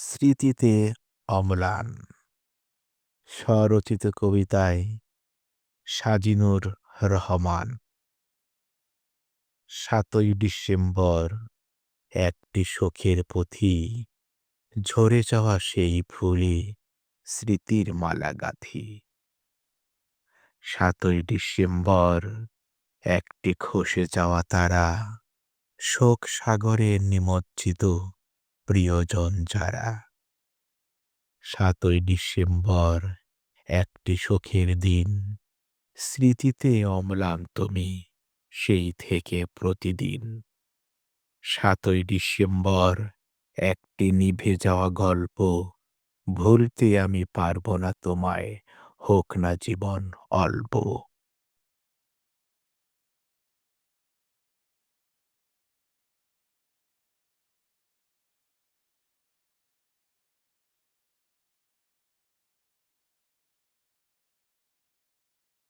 স্মৃতিতে অম্লান। স্বরচিত কবিতায় সাজিনুর রহমান। সাতই ডিসেম্বর একটি শোকের পুঁথি, ঝরে যাওয়া সেই ফুলে স্মৃতির মালা গাঁথি। সাতই ডিসেম্বর একটি খসে যাওয়া তারা শোক সাগরে নিমজ্জিত প্রিয়জন যারা। সাতই ডিসেম্বর, একটি শোকের দিন। স্মৃতিতে অম্লান তুমি, সেই থেকে প্রতিদিন। সাতই ডিসেম্বর, একটি নিভে যাওয়া গল্প। ভুলতে আমি পারব না তোমায়, হোক না জীবন অল্প।